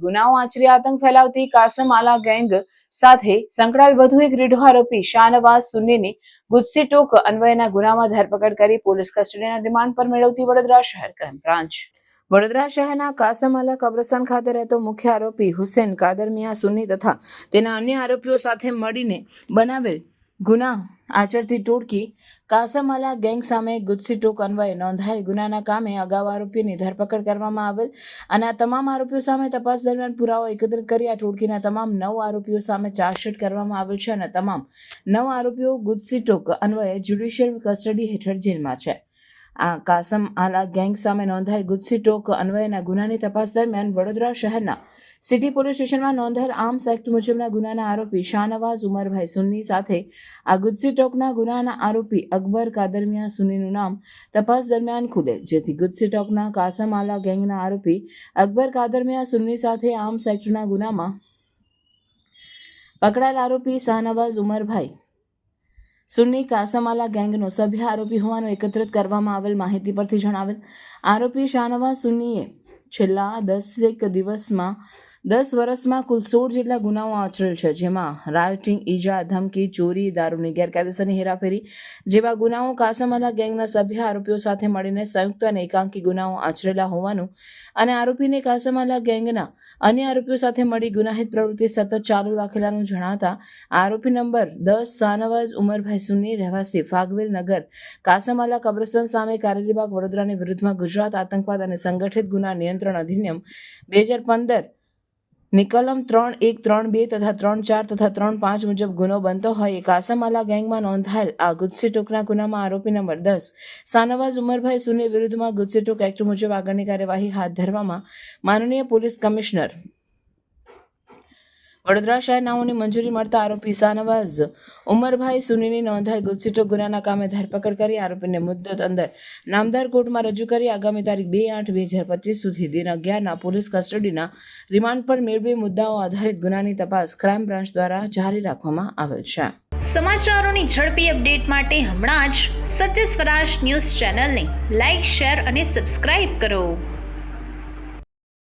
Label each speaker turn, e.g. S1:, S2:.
S1: ગુનાઓ આચરી આતંક ફેલાવતી કાસમ આલા ગેંગ સાથે સંકળાયેલ વધુ એક રીઢો આરોપી શાહનવાઝ સુન્નીની ગુજસી ટોક અન્વયના ગુનામાં ધરપકડ કરી પોલીસ કસ્ટડીના રિમાન્ડ પર મેળવતી વડોદરા શહેર ક્રાઇમ બ્રાન્ચ. વડોદરા શહેરના કાસમાલા કબ્રસ્તાન ખાતે રહેતો મુખ્ય આરોપી હુસેન કાદર મિયા સુન્ની તથા તેના અન્ય આરોપીઓ સાથે મળીને બનાવેલ ગુના આચરતી ટોળકી કાસમાલા ગેંગ સામે ગુજસી ટોક અન્વયે નોંધાયેલ ગુનાના કામે અગાઉ આરોપીની ધરપકડ કરવામાં આવેલ અને આ તમામ આરોપીઓ સામે તપાસ દરમિયાન પુરાવો એકત્રિત કરી આ ટોળકીના તમામ નવ આરોપીઓ સામે ચાર્જશીટ કરવામાં આવેલ છે અને તમામ નવ આરોપીઓ ગુજસી ટોક અન્વયે જ્યુડિશિયલ કસ્ટડી હેઠળ જેલમાં છે. આ કાસમ આલા ગેંગ સામે નોંધાયેલ ગુજસી ટોક અન્વયના ગુનાની તપાસ દરમિયાન વડોદરા શહેરના સિટી પોલીસ સ્ટેશનમાં નોંધાયેલ આર્મ્સ એક્ટ મુજબના ગુનાના આરોપી શાહનવાઝ ઉમરભાઈ સુન્ની સાથે આ ગુજસી ટોકના ગુનાના આરોપી અકબર કાદરમિયા સુન્નીનું નામ તપાસ દરમિયાન ખુલે, જેથી ગુજસી ટોકના કાસમ આલા ગેંગના આરોપી અકબર કાદરમિયા સુન્ની સાથે આર્મ્સ એક્ટના ગુનામાં પકડાયેલ આરોપી શાહનવાઝ ઉમરભાઈ સુન્ની કાસમાલા ગેંગનો સભ્ય આરોપી હોવાનું એકત્રિત કરવામાં આવેલ માહિતી પરથી જણાવેલ. આરોપી શાહનવાઝ સુન્નીએ છેલ્લા દસેક દિવસમાં દસ વર્ષમાં કુલ સોળ જેટલા ગુનાઓ આચરેલ છે, જેમાં રાયોટિંગ ઈજા, ધમકી, ચોરી, દારૂની ગેરકાયદેસરની હેરાફેરી જેવા ગુનાઓ કાસમાલા ગેંગના સભ્ય આરોપીઓ સાથે મળીને સંયુક્ત અને એકાંકી ગુનાઓ આચરેલા હોવાનું અને આરોપીને કાસમાલા ગેંગના અન્ય આરોપીઓ સાથે મળી ગુનાહિત પ્રવૃત્તિ સતત ચાલુ રાખેલાનું જણાતા આરોપી નંબર દસ શાનવાઝ ઉમરભાઈ સુની, રહેવાસી ફાગવેલ નગર કાસમાલા કબ્રસ્તાન સામે કારેલીબાગ વડોદરાની વિરુદ્ધમાં ગુજરાત આતંકવાદ અને સંગઠિત ગુના નિયંત્રણ અધિનિયમ બે હજાર પંદર નિકલમ ત્રણ એક ત્રણ બે તથા ત્રણ ચાર તથા ત્રણ પાંચ મુજબ ગુનો બનતો હોય કાસમાલા ગેંગમાં નોંધાયેલ. આ ગુજસી ટોકના ગુનામાં આરોપી નંબર દસ. શાનવાઝ ઉમરભાઈ સુની વિરુદ્ધમાં ગુજસી ટોક એક્ટ મુજબ આગળની કાર્યવાહી હાથ ધરવામાં માનનીય પોલીસ કમિશનર વડોદરા શહેરનાઓની મંજૂરી મળતા આરોપી શાહનવાઝ ઉમરભાઈ સુનીની નોંધાઈ ગુજસીટો ગુનાના કામે ધરપકડ કરી આરોપીને મુદ્દત અંદર નામદાર કોર્ટમાં રજૂ કરી આગામી તારીખ બે આઠ બે હજાર પચીસ સુધી દિન અગિયારના પોલીસ કસ્ટડીના રિમાન્ડ પર મેળવી મુદ્દાઓ આધારિત ગુનાની તપાસ ક્રાઇમ બ્રાન્ચ દ્વારા જારી રાખવામાં આવેલ છે.
S2: સમાચારોની ઝડપી અપડેટ માટે હમણાં જ સત્ય સ્વરાજ ન્યૂઝ ચેનલને લાઇક, શેર અને સબસ્ક્રાઇબ કરો.